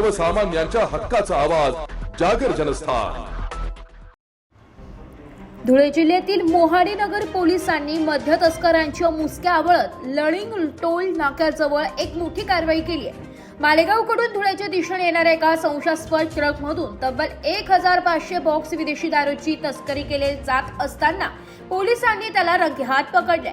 सर्वसामान्यांच्या हक्काचा आवाज जागर जनस्थान. धुळे जिल्ह्यातील मोहाडी नगर पोलिसांनी मध्य तस्करांच्या मुसक्या आवळत लळिंग टोल नाक्याजवळ एक मोठी कारवाई केली आहे. मालेगावकडून धुळ्याच्या दिशेने येणाऱ्या एका संशयास्पद ट्रकमधून तब्बल एक हजार पाचशे बॉक्स विदेशी दारूची तस्करी केली जात असताना पोलिसांनी त्याला रंगेहात पकडले.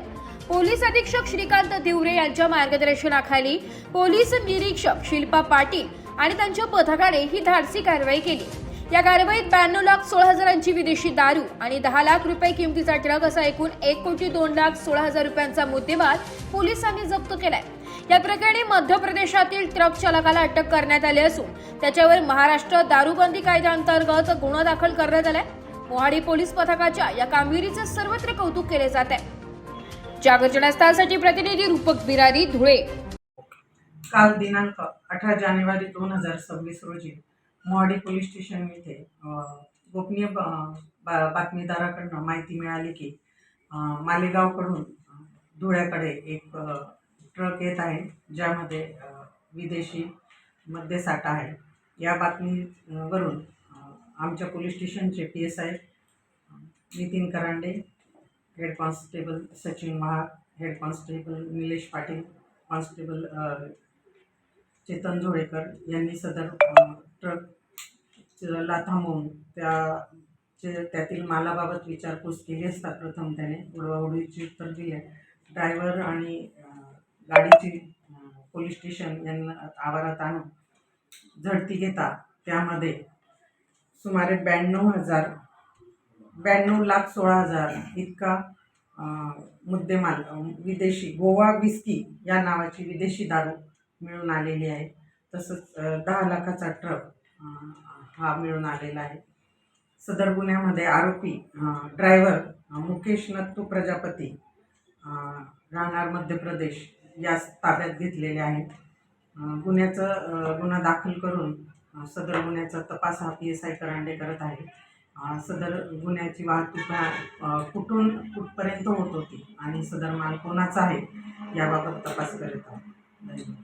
पोलीस अधीक्षक श्रीकांत दिवरे यांच्या मार्गदर्शनाखाली पोलीस निरीक्षक शिल्पा पाटील आणि त्यांच्या पथकाने ही धाडसी कारवाई केली. या कारवाईत ब्याण्णव लाख सोळा हजारांची विदेशी दारू आणि दहा लाख रुपये किमतीचा ट्रक असा एकूण एक कोटी दोन लाख सोळा हजार रुपयांचा मुद्देमाल पोलिसांनी जप्त केलाय. या प्रकरणी मध्य प्रदेशातील ट्रक चालकाला अटक करण्यात आली असून त्याच्यावर महाराष्ट्र दारूबंदी कायद्याअंतर्गत गुन्हा दाखल करण्यात आलाय. मोहाडी पोलीस पथकाच्या या कामगिरीचे सर्वत्र कौतुक केले जात आहे. जागर जनस्थासाठी प्रतिनिधी रूपक बिरारी धुळे. काल दिनांक अठरा जानेवारी दोन हजार सव्वीस रोजी मोहाडी पोलीस स्टेशन येथे गोपनीय ब- बा- बातमीदाराकडनं माहिती मिळाली की मालेगावकडून धुळ्याकडे एक ट्रक येत आहे ज्यामध्ये विदेशी मद्यसाठा आहे. या बातमीवरून आमच्या पोलीस स्टेशनचे P S I Nitin Karande head constable Sachin Mahag head constable Nilesh Patil constable Chetan Jolekar यांनी सदर ट्रक ला थांबवून त्याचे त्यातील मालाबाबत विचारपूस केली असता प्रथम त्याने. उडवाउडीची उत्तर दिले ड्रायव्हर आणि गाडीची पोलीस स्टेशन यांना आवारात आणून झडती घेता त्यामध्ये सुमारे ब्याण्णव हजार ब्याण्णव लाख सोळा हजार इतका मुद्देमाल विदेशी गोवा विस्की या नावाची विदेशी दारू मिळून आलेली आहे. तसंच दहा लाखाचा ट्रक हा मिळून आलेला आहे. सदर गुन्ह्यामध्ये आरोपी ड्रायव्हर मुकेश नत्तू प्रजापती राहणार मध्य प्रदेश यास ताब्यात घेतलेले आहेत. गुन्ह्याचं गुन्हा दाखल करून सदर गुन्ह्याचा तपास हा पी एस आय करांडे करत आहे. सदर गुन्ह्याची वाहतूक हा, कुठून कुठपर्यंत होत होती आणि सदर माल कोणाचा आहे याबाबत तपास करत आहे. धन्यवाद.